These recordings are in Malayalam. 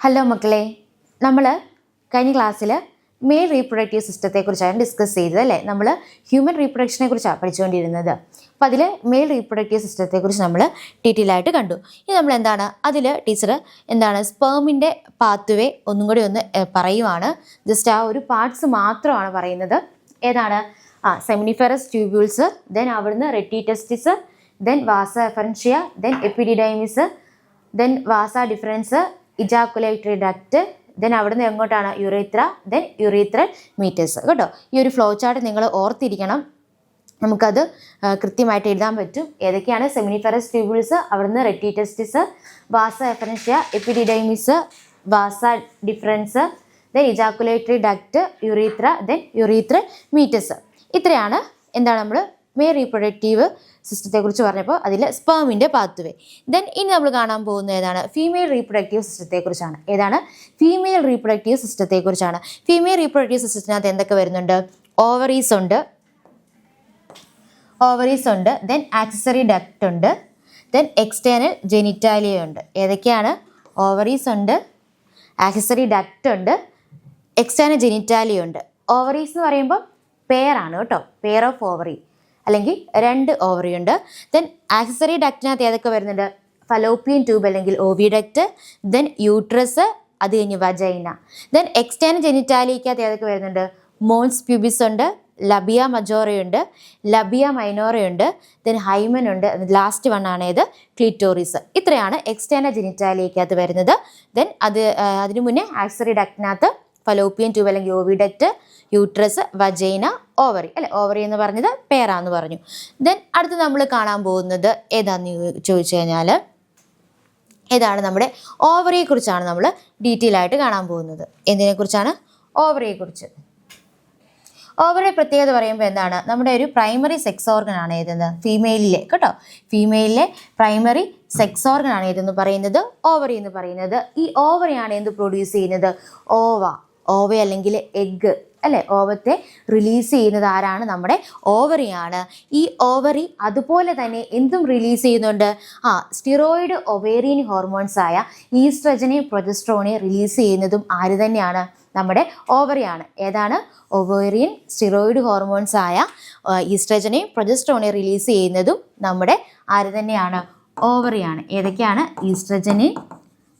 ഹലോ മക്കളെ നമ്മൾ കഴിഞ്ഞ ക്ലാസ്സിൽ മെയിൽ റീപ്രൊഡക്റ്റീവ് സിസ്റ്റത്തെക്കുറിച്ചാണ് ഡിസ്കസ് ചെയ്തത് അല്ലേ? നമ്മൾ ഹ്യൂമൻ റീപ്രൊഡക്ഷനെ കുറിച്ചാണ് പഠിച്ചുകൊണ്ടിരുന്നത്. അപ്പോൾ അതിൽ മെയിൽ റീപ്രൊഡക്റ്റീവ് സിസ്റ്റത്തെക്കുറിച്ച് നമ്മൾ ഡീറ്റെയിൽ ആയിട്ട് കണ്ടു. ഇനി നമ്മൾ എന്താണ്? അതിൽ ടീച്ചർ എന്താണ്? സ്പേമിന്റെ പാത്വേ ഒന്നും കൂടി ഒന്ന് പറയുവാണ്. ജസ്റ്റ് ആ ഒരു പാർട്സ് മാത്രമാണ് പറയുന്നത്. ഏതാണ്? ആ സെമിനിഫെറസ് ട്യൂബ്യൂൾസ് ദെൻ അവിടുന്ന് rete testis then vasa efferentia then epididymis then vasa deferens ejaculatory duct then അവിടെ നിന്ന് എങ്ങോട്ടാണ് യുറീത്ര ദെൻ യുറീത്രൽ മീറ്റേഴ്സ് കേട്ടോ? ഈ ഒരു ഫ്ലോ ചാർട്ട് നിങ്ങൾ ഓർത്തിരിക്കണം. നമുക്കത് കൃത്യമായിട്ട് എഴുതാൻ പറ്റും. ഏതൊക്കെയാണ്? സെമിനിഫെറസ് ട്യൂബിൾസ് അവിടുന്ന് rete testis vasa efferentia epididymis vasa deferens then ejaculatory duct urethra then urethra meatus ഇത്രയാണ്. എന്താണ് നമ്മൾ മേ റീപ്രൊഡക്റ്റീവ് സിസ്റ്റത്തെക്കുറിച്ച് പറഞ്ഞപ്പോൾ അതിൽ സ്പേമിന്റെ പാത്വേ ദെൻ ഇനി നമ്മൾ കാണാൻ പോകുന്നത് ഏതാണ്? ഫീമെയിൽ റീപ്രൊഡക്റ്റീവ് സിസ്റ്റത്തെക്കുറിച്ചാണ്. ഏതാണ്? ഫീമെയിൽ റീപ്രൊഡക്റ്റീവ് സിസ്റ്റത്തെക്കുറിച്ചാണ്. ഫീമെയിൽ റീപ്രൊഡക്റ്റീവ് സിസ്റ്റത്തിനകത്ത് എന്തൊക്കെ വരുന്നുണ്ട്? ഓവറീസ് ഉണ്ട്. ഓവറീസ് ഉണ്ട്. ദെൻ ആക്സസറി ഡക്റ്റ് ഉണ്ട്. ദെൻ എക്സ്റ്റേണൽ ജെനിറ്റാലിയ ഉണ്ട്. ഏതൊക്കെയാണ്? ഓവറീസ് ഉണ്ട്. ആക്സസറി ഡക്റ്റ് ഉണ്ട്. എക്സ്റ്റേണൽ ജെനിറ്റാലിയ ഉണ്ട്. ഓവറീസ് എന്ന് പറയുമ്പോൾ പെയറാണ് കേട്ടോ. പെയർ ഓഫ് ഓവറി അല്ലെങ്കിൽ രണ്ട് ഓവറി ഉണ്ട്. ദെൻ ആക്സസറി ഡക്റ്റിനകത്ത് ഏതൊക്കെ വരുന്നുണ്ട്? ഫലോപ്പിയൻ ട്യൂബ് അല്ലെങ്കിൽ ഓവിഡക്റ്റ് ദെൻ യൂട്രസ് അത് കഴിഞ്ഞ് വജൈന ദെൻ എക്സ്റ്റേണൽ ജെനിറ്റാലിക്കകത്ത് ഏതൊക്കെ വരുന്നുണ്ട്? മോൺസ് പ്യൂബിസ് ഉണ്ട് ലബിയ മജോറയുണ്ട് ലബിയ മൈനോറയുണ്ട് ദെൻ ഹൈമൻ ഉണ്ട് ലാസ്റ്റ് വൺ ആണ് ഏത്? ക്ലിറ്റോറിസ് ഇത്രയാണ് എക്സ്റ്റേണൽ ജെനിറ്റാലിക്കകത്ത് വരുന്നത്. ദെൻ അത് അതിനു മുന്നേ ആക്സറി ഡക്റ്റിനകത്ത് ഫലോപ്പിയൻ ട്യൂബ് അല്ലെങ്കിൽ ഓവിഡക്റ്റ് യൂട്രസ് വജൈന ഓവറി അല്ലെ? ഓവറി എന്ന് പറഞ്ഞത് പേറാന്ന് പറഞ്ഞു. ദെൻ അടുത്ത് നമ്മൾ കാണാൻ പോകുന്നത് ഏതാന്ന് ചോദിച്ചു കഴിഞ്ഞാൽ ഏതാണ് നമ്മുടെ ഓവറിയെ കുറിച്ചാണ് നമ്മൾ ഡീറ്റെയിൽ ആയിട്ട് കാണാൻ പോകുന്നത്. എന്തിനെക്കുറിച്ചാണ്? ഓവറിയെക്കുറിച്ച് ഓവറിയുടെ പ്രത്യേകത പറയുമ്പോൾ എന്താണ്? നമ്മുടെ ഒരു പ്രൈമറി സെക്സ് ഓർഗൻ ആണ് ഏതെന്ന്? ഫീമെയിലിലെ കേട്ടോ? ഫീമെയിലിലെ പ്രൈമറി സെക്സ് ഓർഗൻ ആണ് ഏതെന്ന് പറയുന്നത്? ഓവറി എന്ന് പറയുന്നത്. ഈ ഓവറിയാണ് എന്ത് പ്രൊഡ്യൂസ് ചെയ്യുന്നത്? ഓവ ഓവ അല്ലെങ്കിൽ എഗ്ഗ് അല്ലെ ഓവത്തെ റിലീസ് ചെയ്യുന്നത് ആരാണ്? നമ്മുടെ ഓവറിയാണ് ഈ ഓവറി അതുപോലെ തന്നെ എന്തും റിലീസ് ചെയ്യുന്നുണ്ട്? ആ സ്റ്റിറോയിഡ് ഒവേറിയൻ ഹോർമോൺസ് ആയ ഈസ്ട്രജനെ പ്രൊജസ്ട്രോണെ റിലീസ് ചെയ്യുന്നതും ആര് തന്നെയാണ്? നമ്മുടെ ഓവറിയാണ് ഏതാണ്? ഒവേറിയൻ സ്റ്റിറോയിഡ് ഹോർമോൺസ് ആയ ഈസ്ട്രജനെ പ്രൊജസ്ട്രോണെ റിലീസ് ചെയ്യുന്നതും നമ്മുടെ ആര് തന്നെയാണ്? ഓവറിയാണ് ഏതൊക്കെയാണ്? ഈസ്ട്രജനെ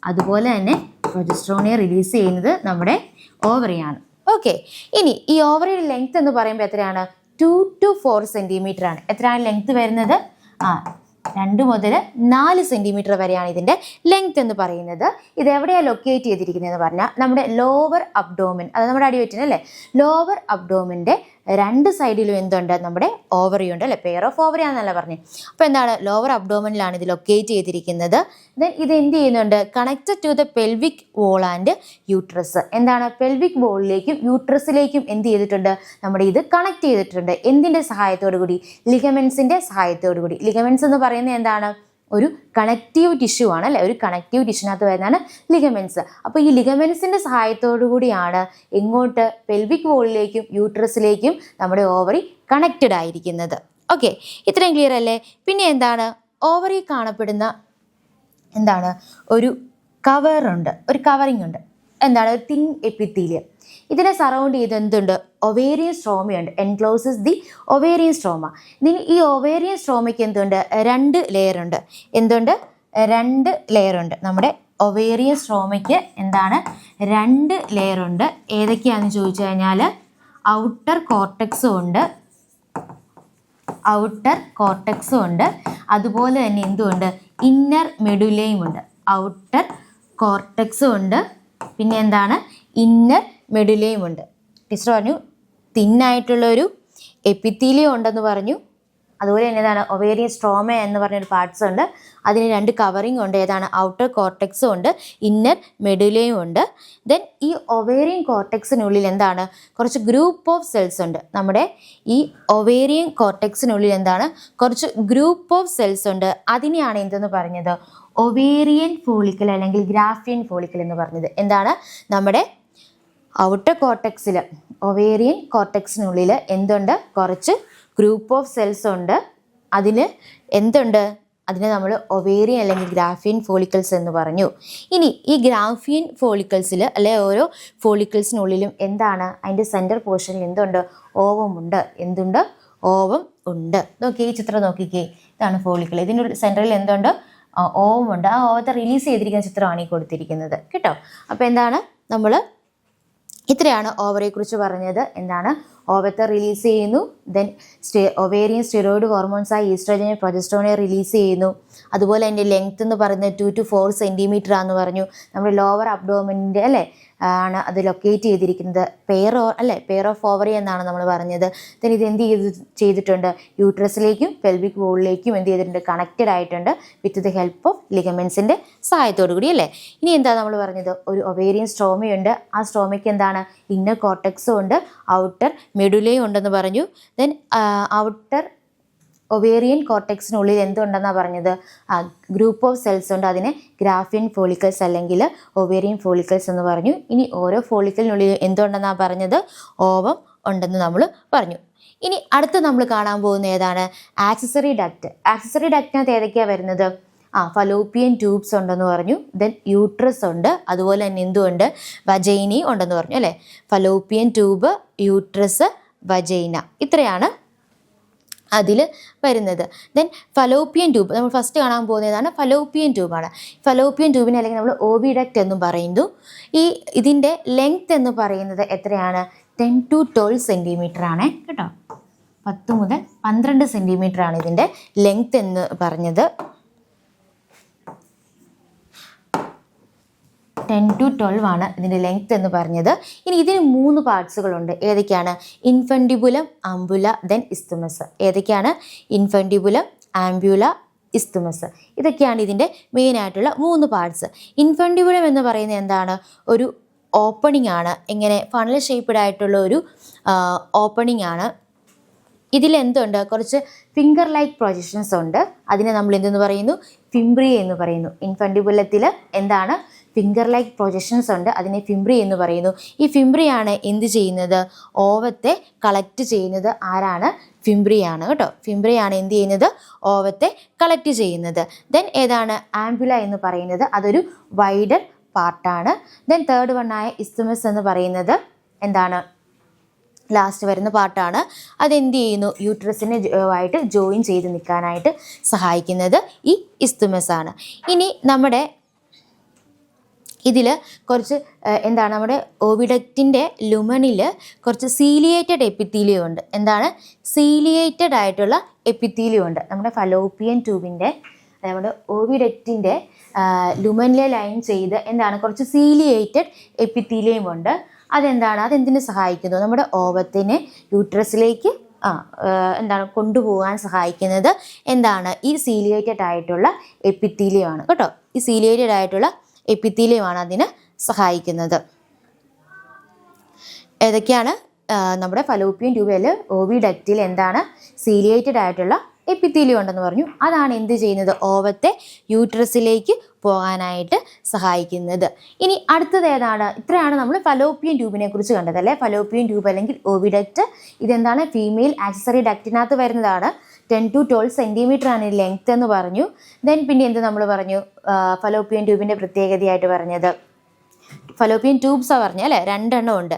അതുപോലെ തന്നെ പ്രൊജസ്ട്രോണിയെ റിലീസ് ചെയ്യുന്നത് നമ്മുടെ ഓവറിയാണ് ഓക്കെ ഇനി ഈ ഓവറിയുടെ ലെങ്ത് എന്ന് പറയുമ്പോൾ എത്രയാണ്? ടു ടു ഫോർ സെന്റിമീറ്റർ ആണ്. എത്രയാണ് ലെങ്ത് വരുന്നത്? ആ രണ്ട് മുതൽ നാല് സെന്റിമീറ്റർ വരെയാണ് ഇതിന്റെ ലെങ്ത് എന്ന് പറയുന്നത്. ഇത് എവിടെയാണ് ലൊക്കേറ്റ് ചെയ്തിരിക്കുന്നത് എന്ന് പറഞ്ഞാൽ നമ്മുടെ ലോവർ അബ്ഡോമിൻ അത് നമ്മുടെ അടിവറ്റിന് അല്ലേ ലോവർ അബ്ഡോമിന്റെ രണ്ട് സൈഡിലും എന്തുണ്ട്? നമ്മുടെ ഓവറി ഉണ്ട് അല്ലെ? പെയർ ഓഫ് ഓവറി ആണെന്നല്ല പറഞ്ഞു. അപ്പോൾ എന്താണ്? ലോവർ അബ്ഡോമനിലാണ് ഇത് ലൊക്കേറ്റ് ചെയ്തിരിക്കുന്നത്. ദെൻ ഇത് എന്ത് ചെയ്യുന്നുണ്ട്? Connected to the pelvic wall and uterus എന്താണ്? പെൽവിക് വോളിലേക്കും യൂട്രസിലേക്കും എന്ത് ചെയ്തിട്ടുണ്ട്? നമ്മുടെ ഇത് കണക്ട് ചെയ്തിട്ടുണ്ട്. എന്തിന്റെ സഹായത്തോടു കൂടി ലിഗമെൻസിന്റെ സഹായത്തോടു കൂടി ലിഗമെൻസ് എന്ന് പറയുന്നത് എന്താണ്? ഒരു കണക്റ്റീവ് ടിഷ്യൂ ആണ് അല്ലേ? ഒരു കണക്റ്റീവ് ടിഷ്യൂനകത്ത് വരുന്നതാണ് ലിഗമെൻസ് അപ്പോൾ ഈ ലിഗമെൻസിന്റെ സഹായത്തോടു കൂടിയാണ് എങ്ങോട്ട് പെൽവിക് വോളിലേക്കും യൂട്രസിലേക്കും നമ്മുടെ ഓവറി കണക്റ്റഡ് ആയിരിക്കുന്നത്. ഓക്കെ ഇത്രയും ക്ലിയർ അല്ലേ? പിന്നെ എന്താണ്? ഓവറി കാണപ്പെടുന്ന എന്താണ്? ഒരു കവറുണ്ട് ഒരു കവറിങ് ഉണ്ട്. എന്താണ് തിൻ എപ്പിത്തീലിയം ഇതിനെ സറൗണ്ട് ചെയ്ത് എന്തുണ്ട്? ഒവേറിയൻ സ്ട്രോമയുണ്ട് എൻക്ലോസസ് ദി ഒവേറിയൻ സ്ട്രോമ ഇനി ഈ ഒവേറിയൻ സ്ട്രോമയ്ക്ക് എന്തുണ്ട്? രണ്ട് ലെയർ ഉണ്ട്. എന്തുണ്ട്? രണ്ട് ലെയർ ഉണ്ട്. നമ്മുടെ ഒവേറിയൻ സ്ട്രോമയ്ക്ക് എന്താണ്? രണ്ട് ലെയർ ഉണ്ട്. ഏതൊക്കെയാണെന്ന് ചോദിച്ചു കഴിഞ്ഞാൽ ഔട്ടർ കോർട്ടക്സും ഉണ്ട്. ഔട്ടർ കോർട്ടക്സും ഉണ്ട്. അതുപോലെ തന്നെ എന്തുണ്ട് ഇന്നർ മെഡുലയും ഉണ്ട്. ഔട്ടർ കോർട്ടക്സും ഉണ്ട്. പിന്നെ എന്താണ് ഇന്നർ മെഡുലയും ഉണ്ട് ടീച്ചർ പറഞ്ഞു തിന്നായിട്ടുള്ള ഒരു എപ്പിത്തീലിയം ഉണ്ടെന്ന് പറഞ്ഞു. അതുപോലെ തന്നെ ഏതാണ് ഒവേരിയ സ്ട്രോമ എന്ന് പറഞ്ഞൊരു പാർട്സ് ഉണ്ട്. അതിന് രണ്ട് കവറിങ് ഉണ്ട്. ഏതാണ്? ഔട്ടർ കോർട്ടെക്സും ഉണ്ട്. ഇന്നർ മെഡുലയും ഉണ്ട്. ദെൻ ഈ ഒവേരിയൻ കോർട്ടെക്സിനുള്ളിൽ എന്താണ്? കുറച്ച് ഗ്രൂപ്പ് ഓഫ് സെൽസ് ഉണ്ട്. നമ്മുടെ ഈ ഒവേരിയൻ കോർട്ടെക്സിനുള്ളിൽ എന്താണ്? കുറച്ച് ഗ്രൂപ്പ് ഓഫ് സെൽസ് ഉണ്ട്. അതിനെയാണ് എന്തെന്ന് പറഞ്ഞത്? ഒവേറിയൻ ഫോളിക്കൽ അല്ലെങ്കിൽ ഗ്രാഫിയൻ ഫോളിക്കൽ എന്ന് പറഞ്ഞത്. എന്താണ്? നമ്മുടെ ഔട്ടർ കോർട്ടക്സിൽ ഒവേറിയൻ കോർട്ടക്സിനുള്ളിൽ എന്തുണ്ട്? കുറച്ച് ഗ്രൂപ്പ് ഓഫ് സെൽസ് ഉണ്ട്. അതിൽ എന്തുണ്ട്? അതിനെ നമ്മൾ ഒവേറിയൻ അല്ലെങ്കിൽ ഗ്രാഫിയൻ ഫോളിക്കിൾസ് എന്ന് പറഞ്ഞു. ഇനി ഈ ഗ്രാഫിയൻ ഫോളിക്കിൾസിൽ അല്ലെ ഓരോ ഫോളിക്കിൾസിനുള്ളിലും എന്താണ്? അതിന്റെ സെന്റർ പോർഷനിൽ എന്തുണ്ട്? ഓവം ഉണ്ട്. എന്തുണ്ട്? ഓവം ഉണ്ട്. നോക്കി ഈ ചിത്രം നോക്കിക്കേ. ഇതാണ് ഫോളിക്കിൾ ഇതിന്റെ സെന്ററിൽ എന്തുണ്ട്? ഓവമുണ്ട് ആ ഓവത്തെ റിലീസ് ചെയ്തിരിക്കുന്ന ചിത്രമാണ് ഈ കൊടുത്തിരിക്കുന്നത്. കേട്ടോ? അപ്പോൾ എന്താണ്? നമ്മൾ ഇത്രയാണ് ഓവറെക്കുറിച്ച് കുറിച്ച് പറഞ്ഞത്. എന്താണ്? ഓവത്തെ റിലീസ് ചെയ്യുന്നു. ദെൻ സ്റ്റേ ഒവേറിയൻ സ്റ്റിറോയിഡ് ഹോർമോൺസായി ഈസ്ട്രോജനെ പ്രൊജസ്ട്രോണെ റിലീസ് ചെയ്യുന്നു. അതുപോലെ അതിന്റെ ലെങ്ത് എന്ന് പറയുന്നത് ടു ടു ഫോർ സെന്റിമീറ്റർ ആണെന്ന് പറഞ്ഞു. നമ്മുടെ ലോവർ അബ്ഡോമിന്റെ അല്ലേ? ആണ് അത് ലൊക്കേറ്റ് ചെയ്തിരിക്കുന്നത്. പെയർ ഓ അല്ലേ? പെയർ ഓഫ് ഓവറി എന്നാണ് നമ്മൾ പറഞ്ഞത്. ദെൻ ഇത് എന്ത് ചെയ്ത് ചെയ്തിട്ടുണ്ട്? യൂട്രസിലേക്കും പെൽവിക് വോളിലേക്കും എന്ത് ചെയ്തിട്ടുണ്ട്? കണക്റ്റഡ് ആയിട്ടുണ്ട് വിത്ത് ദി ഹെൽപ്പ് ഓഫ് ലിഗമെൻസിന്റെ സഹായത്തോടു കൂടി അല്ലേ? ഇനി എന്താ നമ്മൾ പറഞ്ഞത്? ഒരു ഒവേറിയൻ സ്ട്രോമയുണ്ട് ആ സ്ട്രോമയ്ക്ക് എന്താണ്? ഇന്നർ കോർട്ടക്സും ഉണ്ട്. ഔട്ടർ മെഡുലയും ഉണ്ടെന്ന് പറഞ്ഞു. ദെൻ ഔട്ടർ ഒവേറിയൻ കോർട്ടെക്സിനുള്ളിൽ എന്തുണ്ടെന്നാണ് പറഞ്ഞത്? ആ ഗ്രൂപ്പ് ഓഫ് സെൽസ് ഉണ്ട്. അതിനെ ഗ്രാഫിയൻ ഫോളിക്കൽസ് അല്ലെങ്കിൽ ഒവേറിയൻ ഫോളിക്കൽസ് എന്ന് പറഞ്ഞു. ഇനി ഓരോ ഫോളിക്കലിനുള്ളിൽ എന്തുണ്ടെന്നാണ് പറഞ്ഞത്? ഓവം ഉണ്ടെന്ന് നമ്മൾ പറഞ്ഞു. ഇനി അടുത്ത് നമ്മൾ കാണാൻ പോകുന്ന ഏതാണ്? ആക്സസറി ഡക്റ്റ് ആക്സസറി ഡക്റ്റിനകത്ത് ഏതൊക്കെയാണ് വരുന്നത്? ആ ഫലോപ്പിയൻ ട്യൂബ്സ് ഉണ്ടെന്ന് പറഞ്ഞു. ദെൻ യൂട്രസ് ഉണ്ട്. അതുപോലെ തന്നെ എന്തുണ്ട്? വജൈനി ഉണ്ടെന്ന് പറഞ്ഞു അല്ലേ? Fallopian tube uterus vagina. ഇത്രയാണ് അതിൽ വരുന്നത്. ദെൻ ഫലോപ്പിയൻ ട്യൂബ് നമ്മൾ ഫസ്റ്റ് കാണാൻ പോകുന്നതാണ് ഫലോപ്പിയൻ ട്യൂബാണ് ഫലോപ്പിയൻ ട്യൂബിനെ അല്ലെങ്കിൽ നമ്മൾ ഓവിഡക്റ്റ് എന്നും പറയുന്നു. ഈ ഇതിന്റെ ലെങ്ത് എന്ന് പറയുന്നത് എത്രയാണ്? ടെൻ ടു ട്വൽവ് സെന്റിമീറ്റർ ആണ് കേട്ടോ. പത്ത് മുതൽ പന്ത്രണ്ട് സെന്റിമീറ്റർ ആണ് ഇതിന്റെ ലെങ്ത് എന്ന് പറഞ്ഞത്. ടെൻ ടു ട്വൽവ് ആണ് ഇതിന്റെ ലെങ്ത് എന്ന് പറഞ്ഞത്. ഇനി ഇതിന് മൂന്ന് പാർട്സുകളുണ്ട് ഏതൊക്കെയാണ്? ഇൻഫൻഡിബുലം ആംബുല ദെൻ ഇസ്തുമസ് ഏതൊക്കെയാണ്? ഇൻഫൻഡിബുലം ആംബുല ഇസ്തുമസ് ഇതൊക്കെയാണ് ഇതിന്റെ മെയിനായിട്ടുള്ള മൂന്ന് പാർട്സ് ഇൻഫൻഡിബുലം എന്ന് പറയുന്നത് എന്താണ്? ഒരു ഓപ്പണിംഗ് ആണ്. എങ്ങനെ ഫണൽ ഷേപ്പ്ഡ് ആയിട്ടുള്ള ഒരു ഓപ്പണിംഗ് ആണ്. ഇതിൽ എന്തുണ്ട്? കുറച്ച് ഫിംഗർ ലൈക്ക് പ്രൊജക്ഷൻസ് ഉണ്ട്. അതിനെ നമ്മൾ എന്തെന്ന് പറയുന്നു? ഫിംബ്രി എന്ന് പറയുന്നു. ഇൻഫണ്ടിബുലത്തിൽ എന്താണ്? ഫിംഗർ ലൈക്ക് പ്രൊജക്ഷൻസ് ഉണ്ട്. അതിനെ ഫിംബ്രി എന്ന് പറയുന്നു. ഈ ഫിംബ്രിയാണ് എന്ത് ചെയ്യുന്നത്? ഓവത്തെ കളക്ട് ചെയ്യുന്നത് ആരാണ്? ഫിംബ്രിയാണ് കേട്ടോ. ഫിംബ്രിയാണ് എന്ത് ചെയ്യുന്നത്? ഓവത്തെ കളക്ട് ചെയ്യുന്നത്. ദെൻ ഏതാണ്? ആംബുല എന്ന് പറയുന്നത്. അതൊരു വൈഡർ പാർട്ടാണ് ദെൻ തേർഡ് വണ്ണായ ഇസ്തുമസ് എന്ന് പറയുന്നത് എന്താണ്? ലാസ്റ്റ് വരുന്ന പാർട്ടാണ് അതെന്ത് ചെയ്യുന്നു? യൂട്രസിനെ ആയിട്ട് ജോയിൻ ചെയ്ത് നിൽക്കാനായിട്ട് സഹായിക്കുന്നത് ഈ ഇസ്തുമസ് ആണ്. ഇനി നമ്മുടെ ഇതിൽ കുറച്ച് എന്താണ് നമ്മുടെ ഓവിഡക്റ്റിന്റെ ലുമണിൽ കുറച്ച് സീലിയേറ്റഡ് എപ്പിത്തീലിയം ഉണ്ട്. എന്താണ്? സീലിയേറ്റഡ് ആയിട്ടുള്ള എപ്പിത്തീലിയം ഉണ്ട്. നമ്മുടെ ഫലോപ്പിയൻ ട്യൂബിന്റെ നമ്മുടെ ഓവിഡക്റ്റിന്റെ ലുമനിലെ ലൈൻ ചെയ്ത് എന്താണ്? കുറച്ച് സീലിയേറ്റഡ് എപ്പിത്തീലിയം ഉണ്ട്. അതെന്താണ്? അതെന്തിനു സഹായിക്കുന്നു? നമ്മുടെ ഓവത്തിനെ യൂട്രസിലേക്ക് ആ എന്താണ് കൊണ്ടുപോകാൻ സഹായിക്കുന്നത്? എന്താണ്? ഈ സീലിയേറ്റഡ് ആയിട്ടുള്ള എപ്പിത്തീലിയമാണ്. കേട്ടോ? ഈ സീലിയേറ്റഡ് ആയിട്ടുള്ള എപ്പിത്തീലിയമാണ് അതിന് സഹായിക്കുന്നത്. ഏതൊക്കെയാണ്? നമ്മുടെ ഫലോപ്പിയൻ ട്യൂബിൽ ഓവി ഡക്റ്റിൽ എന്താണ് സീലിയേറ്റഡ് ആയിട്ടുള്ള എപ്പിത്തീലിയം ഉണ്ടെന്ന് പറഞ്ഞു. അതാണ് എന്ത് ചെയ്യുന്നത്? ഓവത്തെ യൂട്രസിലേക്ക് പോകാനായിട്ട് സഹായിക്കുന്നത്. ഇനി അടുത്തത് ഏതാണ്? ഇത്രയാണ് നമ്മൾ ഫലോപ്പിയൻ ട്യൂബിനെ കുറിച്ച് കണ്ടത് അല്ലേ? ഫലോപ്പിയൻ ട്യൂബ് അല്ലെങ്കിൽ ഓവിഡക്റ്റ് ഇതെന്താണ്? ഫീമെയിൽ ആക്സസറി ഡക്റ്റിനകത്ത് വരുന്നതാണ്. ടെൻ ടു ട്വൽവ് സെന്റിമീറ്റർ ആണ് ലെങ്ത് എന്ന് പറഞ്ഞു. ദെൻ പിന്നെ എന്ത് നമ്മൾ പറഞ്ഞു? ഫലോപ്പിയൻ ട്യൂബിന്റെ പ്രത്യേകതയായിട്ട് പറഞ്ഞത്. ഫലോപ്പിയൻ ട്യൂബ്സ് പറഞ്ഞ അല്ലേ? രണ്ടെണ്ണം ഉണ്ട്.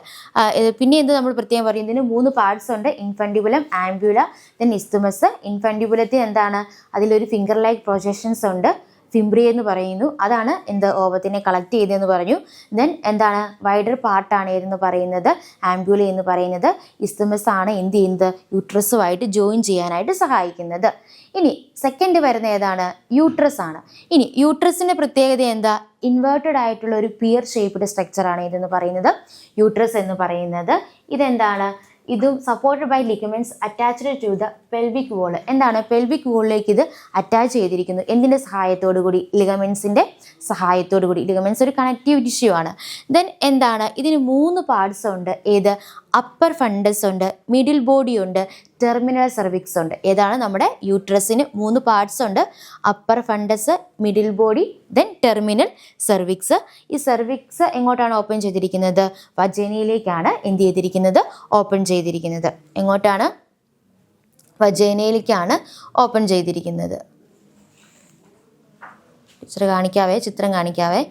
പിന്നെ എന്ത് നമ്മൾ പ്രത്യേകം പറയും? ഇതിന് മൂന്ന് പാർട്സ് ഉണ്ട്. ഇൻഫൻഡിബുലം ആംബ്യുല ദെൻ ഇസ്തുമസ് ഇൻഫൻഡിബുലത്തിൽ എന്താണ്? അതിലൊരു ഫിംഗർ ലൈക്ക് പ്രൊജക്ഷൻസ് ഉണ്ട്. ഫിംബ്രി എന്ന് പറയുന്നു. അതാണ് എന്ത് ഓവത്തിനെ കളക്ട് ചെയ്തതെന്ന് പറഞ്ഞു. ദെൻ എന്താണ്? വൈഡർ പാർട്ടാണ് ഏതെന്ന് പറയുന്നത്. ആംബ്യുല എന്ന് പറയുന്നത്. ഇസ്തമസ് ആണ് എന്ത് ചെയ്യുന്നത്? യൂട്രസുമായിട്ട് ജോയിൻ ചെയ്യാനായിട്ട് സഹായിക്കുന്നത്. ഇനി സെക്കൻഡ് വരുന്ന ഏതാണ്? യൂട്രസ് ആണ്. ഇനി യൂട്രസിന്റെ പ്രത്യേകത എന്താ? ഇൻവേർട്ടഡ് ആയിട്ടുള്ള ഒരു പിയർ ഷേപ്പ്ഡ് സ്ട്രക്ചറാണ് ഇതെന്ന് പറയുന്നത്. യൂട്രസ് എന്ന് പറയുന്നത്. ഇതെന്താണ്? ഇതും supported by ligaments attached to the pelvic wall എന്താണ്? പെൽവിക് വോളിലേക്ക് ഇത് അറ്റാച്ച് ചെയ്തിരിക്കുന്നു. എന്തിന്റെ സഹായത്തോടു കൂടി? ലിഗമെൻസിന്റെ സഹായത്തോടു കൂടി. ലിഗമെൻസ് ഒരു കണക്റ്റീവ് ടിഷ്യൂ ആണ്. ദെൻ എന്താണ്? ഇതിന് മൂന്ന് പാർട്സ് ഉണ്ട്. ഏത്? അപ്പർ ഫണ്ടസ് ഉണ്ട് മിഡിൽ ബോഡി ഉണ്ട് ടെർമിനൽ സെർവിക്സ് ഉണ്ട്. ഏതാണ് നമ്മുടെ യൂട്രസിന് മൂന്ന് പാർട്സ് ഉണ്ട്. Upper fundus middle body then terminal cervix ഈ സെർവിക്സ് എങ്ങോട്ടാണ് ഓപ്പൺ ചെയ്തിരിക്കുന്നത്? വജേനയിലേക്കാണ് എന്ത് ചെയ്തിരിക്കുന്നത്? ഓപ്പൺ ചെയ്തിരിക്കുന്നത്. എങ്ങോട്ടാണ്? വജേനയിലേക്കാണ് ഓപ്പൺ ചെയ്തിരിക്കുന്നത്. ചിത്രം കാണിക്കാവേ? ചിത്രം കാണിക്കാവേ?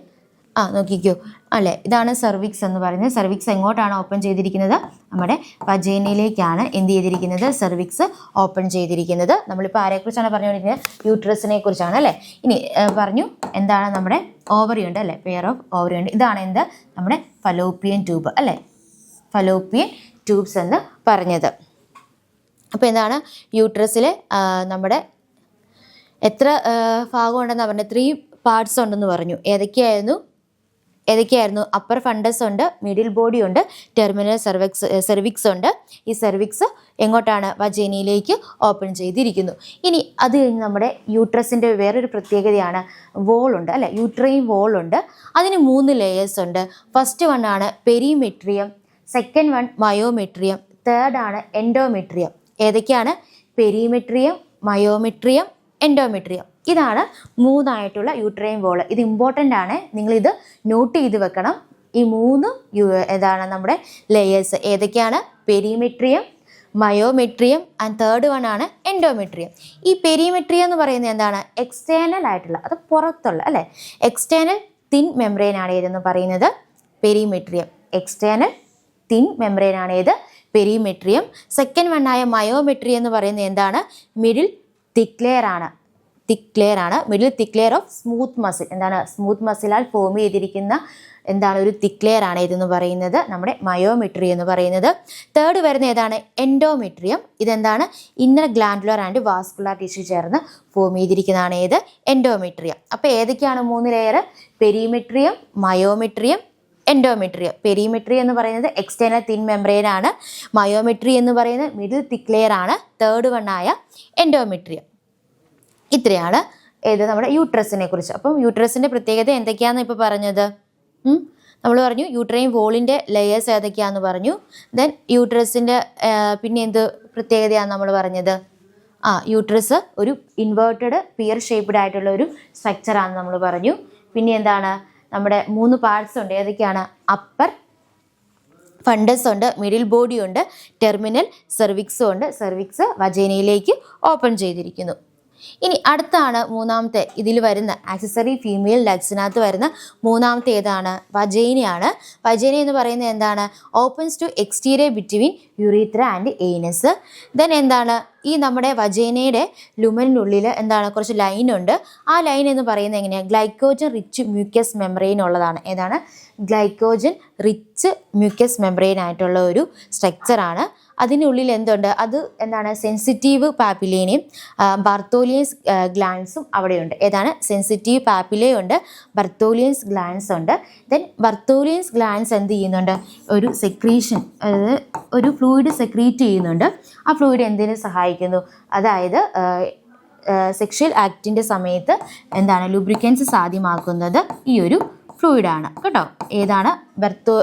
ആ നോക്കിക്കോ. അല്ലേ? ഇതാണ് സെർവിക്സ് എന്ന് പറയുന്നത്. സെർവിക്സ് എങ്ങോട്ടാണ് ഓപ്പൺ ചെയ്തിരിക്കുന്നത്? നമ്മുടെ പജേനയിലേക്കാണ് എന്ത് ചെയ്തിരിക്കുന്നത്? സെർവിക്സ് ഓപ്പൺ ചെയ്തിരിക്കുന്നത്. നമ്മളിപ്പോൾ ആരെക്കുറിച്ചാണ് പറഞ്ഞുകൊണ്ടിരിക്കുന്നത്? യൂട്രസിനെ കുറിച്ചാണ് അല്ലേ? ഇനി പറഞ്ഞു എന്താണ് നമ്മുടെ ഓവറി ഉണ്ട് അല്ലേ? പെയർ ഓഫ് ഓവറി ഉണ്ട്. ഇതാണ് എന്ത്? നമ്മുടെ ഫലോപ്പിയൻ ട്യൂബ് അല്ലേ? ഫലോപ്പിയൻ ട്യൂബ്സ് എന്ന് പറഞ്ഞത്. അപ്പോൾ എന്താണ്? യൂട്രസിൽ നമ്മുടെ എത്ര ഭാഗമുണ്ടെന്ന് പറഞ്ഞത് ത്രീ പാർട്സ് ഉണ്ടെന്ന് പറഞ്ഞു. ഏതൊക്കെയായിരുന്നു? ഏതൊക്കെയായിരുന്നു? അപ്പർ ഫണ്ടസ് ഉണ്ട് മിഡിൽ ബോഡി ഉണ്ട് ടെർമിനൽ സെർവിക്സ് സെർവിക്സ് ഉണ്ട്. ഈ സെർവിക്സ് എങ്ങോട്ടാണ് വജേനിയിലേക്ക് ഓപ്പൺ ചെയ്തിരിക്കുന്നു. ഇനി അത് കഴിഞ്ഞ് നമ്മുടെ യൂട്രസിന്റെ വേറൊരു പ്രത്യേകതയാണ് വോൾ ഉണ്ട് അല്ലെ? യൂട്രൈൻ വോൾ ഉണ്ട്. അതിന് മൂന്ന് ലെയേഴ്സ് ഉണ്ട്. ഫസ്റ്റ് വൺ ആണ് perimetrium second one myometrium third ആണ് എൻഡോമെട്രിയം ഏതൊക്കെയാണ്? പെരിമെട്രിയം മയോമെട്രിയം എൻഡോമെട്രിയം ഇതാണ് മൂന്നായിട്ടുള്ള യൂട്രൈൻ വോൾ ഇത് ഇമ്പോർട്ടന്റ് ആണ്. നിങ്ങളിത് നോട്ട് ചെയ്ത് വെക്കണം. ഈ മൂന്ന് ഏതാണ് നമ്മുടെ ലെയേഴ്സ് ഏതൊക്കെയാണ്? Perimetrium myometrium and third one ആണ് എൻഡോമെട്രിയം ഈ പെരിമെട്രിയം എന്ന് പറയുന്നത് എന്താണ്? എക്സ്റ്റേണൽ ആയിട്ടുള്ള അത് പുറത്തുള്ള അല്ലേ? എക്സ്റ്റേണൽ തിൻ മെംബ്രെയിൻ ആണ് പറയുന്നത്? പെരിമെട്രിയം എക്സ്റ്റേണൽ തിൻ മെംബ്രെയിൻ ആണ് ഏത്? പെരിമെട്രിയം സെക്കൻഡ് വൺ ആയ മയോമെട്രി എന്ന് പറയുന്നത് എന്താണ്? മിഡിൽ തിക് ലെയർ ആണ്. തിക് ലെയർ ആണ്. Middle thick layer of smooth muscle എന്താണ്? സ്മൂത്ത് മസിലാൽ ഫോം ചെയ്തിരിക്കുന്ന എന്താണ്? ഒരു തിക്ക് ലെയർ ആണ് ഇതെന്ന് പറയുന്നത്. നമ്മുടെ മയോമെട്രി എന്ന് പറയുന്നത്. തേർഡ് വരുന്ന ഏതാണ്? എൻഡോമെട്രിയം ഇതെന്താണ്? Inner glandular and vascular tissue ചേർന്ന് ഫോം ചെയ്തിരിക്കുന്നതാണ് ഏത്? എൻഡോമെട്രിയം അപ്പോൾ ഏതൊക്കെയാണ് മൂന്ന് layer perimetrium myometrium endometrium perimetrium എന്ന് പറയുന്നത് എക്സ്റ്റേണൽ തിൻ മെംബ്രെയിൻ ആണ്. മയോമെട്രി എന്ന് പറയുന്നത് മിഡിൽ തിക് ലെയർ ആണ്. തേർഡ് വണ്ണായ എൻഡോമെട്രിയം ഇത്രയാണ്. ഏത് നമ്മുടെ യൂട്രസിനെ കുറിച്ച്. അപ്പം യൂട്രസിന്റെ പ്രത്യേകത എന്തൊക്കെയാണെന്ന് ഇപ്പോൾ പറഞ്ഞത്? നമ്മൾ പറഞ്ഞു യൂട്രൈൻ വോളിന്റെ ലെയേഴ്സ് ഏതൊക്കെയാണെന്ന് പറഞ്ഞു. ദെൻ യൂട്രസിന്റെ പിന്നെ എന്ത് പ്രത്യേകതയാണ് നമ്മൾ പറഞ്ഞത്? ആ യൂട്രസ് ഒരു ഇൻവേർട്ടഡ് പിയർ ഷേപ്പ്ഡ് ആയിട്ടുള്ള ഒരു സ്ട്രക്ചറാണെന്ന് നമ്മൾ പറഞ്ഞു. പിന്നെ എന്താണ്? നമ്മുടെ മൂന്ന് പാർട്സ് ഉണ്ട്. ഏതൊക്കെയാണ്? അപ്പർ ഫണ്ടസ് ഉണ്ട് മിഡിൽ ബോഡി ഉണ്ട് ടെർമിനൽ സെർവിക്സും ഉണ്ട്. സെർവിക്സ് വജേനയിലേക്ക് ഓപ്പൺ ചെയ്തിരിക്കുന്നു. ഇനി അടുത്താണ് മൂന്നാമത്തെ ഇതിൽ വരുന്ന ആക്സസറി ഫീമെയിൽ ലഗ്സിനകത്ത് വരുന്ന മൂന്നാമത്തെ ഏതാണ്? വജേനയാണ്. വജേന എന്ന് പറയുന്നത് എന്താണ്? Opens to exterior between urethra and anus then എന്താണ്? ഈ നമ്മുടെ വജേനയുടെ ലുമലിനുള്ളിൽ എന്താണ് കുറച്ച് ലൈൻ ഉണ്ട് ആ ലൈൻ എന്ന് പറയുന്നത് എങ്ങനെയാണ് ഗ്ലൈക്കോജൻ റിച്ച് മ്യൂക്കസ് മെമ്പറൈൻ ഉള്ളതാണ്. ഏതാണ്? ഗ്ലൈക്കോജൻ റിച്ച് മ്യൂക്കസ് മെമ്പറൈൻ ആയിട്ടുള്ള ഒരു സ്ട്രക്ചറാണ് അതിനുള്ളിൽ എന്തുണ്ട്? അത് എന്താണ്? സെൻസിറ്റീവ് പാപ്പിലേനെയും ബർത്തോലിയൻസ് ഗ്ലാൻസും അവിടെയുണ്ട്. ഏതാണ്? സെൻസിറ്റീവ് പാപ്പിലയുണ്ട് ബർത്തോലിയൻസ് ഗ്ലാൻസ് ഉണ്ട്. ദെൻ ബർത്തോലിയൻസ് ഗ്ലാൻസ് എന്ത് ചെയ്യുന്നുണ്ട്? ഒരു സെക്രീഷൻ ഒരു ഫ്ലൂയിഡ് സെക്രീറ്റ് ചെയ്യുന്നുണ്ട്. ആ ഫ്ലൂയിഡ് എന്തിനു സഹായിക്കുന്നു. അതായത് സെക്ഷൽ ആക്ടിന്റെ സമയത്ത് എന്താണ് ലൂബ്രിക്കൻസ് സാധ്യമാക്കുന്നത് ഈ ഒരു ഫ്ലൂയിഡാണ് കേട്ടോ? ഏതാണ് ബർത്തോ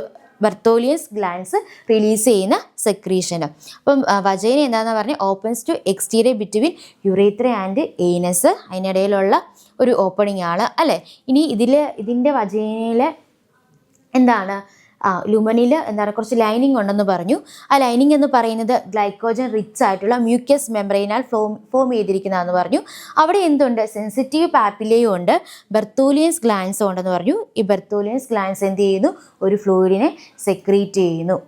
ബർത്തോലിയസ് ഗ്ലാൻസ് റിലീസ് ചെയ്യുന്ന സെക്രീഷൻ അപ്പം വജൈന എന്താണെന്ന് പറഞ്ഞാൽ opens to exterior between urethra and anus അതിനിടയിലുള്ള ഒരു ഓപ്പണിംഗ് ആണ്. അല്ലേ? ഇനി ഇതിൽ ഇതിന്റെ വജൈനയിലെ എന്താണ് ആ ലുമനിൽ എന്താണ് കുറച്ച് ലൈനിങ് ഉണ്ടെന്ന് പറഞ്ഞു. ആ ലൈനിങ് എന്ന് പറയുന്നത് ഗ്ലൈക്കോജൻ റിച്ച് ആയിട്ടുള്ള മ്യൂക്കസ് മെംബ്രെയിനാൽ ഫോം ഫോം ചെയ്തിരിക്കുന്നതെന്ന് പറഞ്ഞു. അവിടെ എന്തുണ്ട്? സെൻസിറ്റീവ് പാപ്പിലയും ഉണ്ട്. ബെർത്തോലിയൻസ് ഗ്ലാൻസും ഉണ്ടെന്ന് പറഞ്ഞു. ഈ ബെർത്തോലിയൻസ് ഗ്ലാൻസ് എന്ത് ചെയ്യുന്നു? ഒരു ഫ്ലൂയിഡിനെ സെക്രീറ്റ് ചെയ്യുന്നു.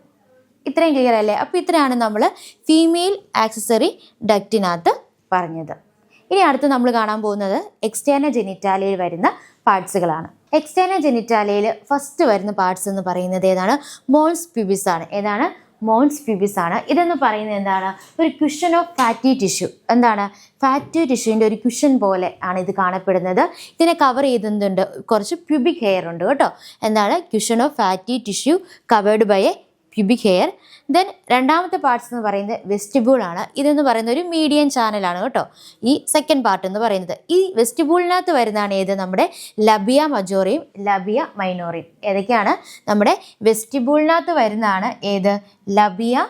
ഇത്രയും ക്ലിയർ അല്ലേ? അപ്പോൾ ഇത്രയാണ് നമ്മൾ ഫീമെയിൽ ആക്സസറി ഡക്റ്റിനകത്ത് പറഞ്ഞത്. ഇനി അടുത്ത് നമ്മൾ കാണാൻ പോകുന്നത് എക്സ്റ്റേണൽ ജെനിറ്റാലിയയിൽ വരുന്ന പാർട്സുകളാണ് എക്സ്റ്റേണൽ ജെനിറ്റാലിയയിൽ ഫസ്റ്റ് വരുന്ന പാർട്സ് എന്ന് പറയുന്നത് ഏതാണ്? മോൾസ് പ്യൂബിസ് ആണ്. ഏതാണ്? മോൺസ് പ്യൂബിസ് ആണ്. ഇതെന്ന് പറയുന്നത് എന്താണ്? ഒരു ക്വിഷൻ ഓഫ് ഫാറ്റി ടിഷ്യൂ എന്താണ്? ഫാറ്റി ടിഷ്യൂവിന്റെ ഒരു ക്വിഷൻ പോലെ ആണ് ഇത് കാണപ്പെടുന്നത്. ഇതിനെ കവർ ചെയ്തുണ്ട് കുറച്ച് പ്യൂബിക് ഹെയർ ഉണ്ട് കേട്ടോ. എന്താണ്? Cushion of fatty tissue covered by a pubic hair then രണ്ടാമത്തെ പാർട്സ് എന്ന് പറയുന്നത് വെസ്റ്റിബിൾ ആണ്. ഇതെന്ന് പറയുന്ന ഒരു മീഡിയം ചാനലാണ് കേട്ടോ. ഈ സെക്കൻഡ് പാർട്ട് എന്ന് പറയുന്നത്. ഈ വെസ്റ്റിബൂളിനകത്ത് വരുന്നതാണ് ഏത്? നമ്മുടെ ലബിയ മജോറിയും ലബിയ മൈനോറിയും ഏതൊക്കെയാണ്? നമ്മുടെ വെസ്റ്റിബൂളിനകത്ത് വരുന്നതാണ് ഏത്? ലബിയ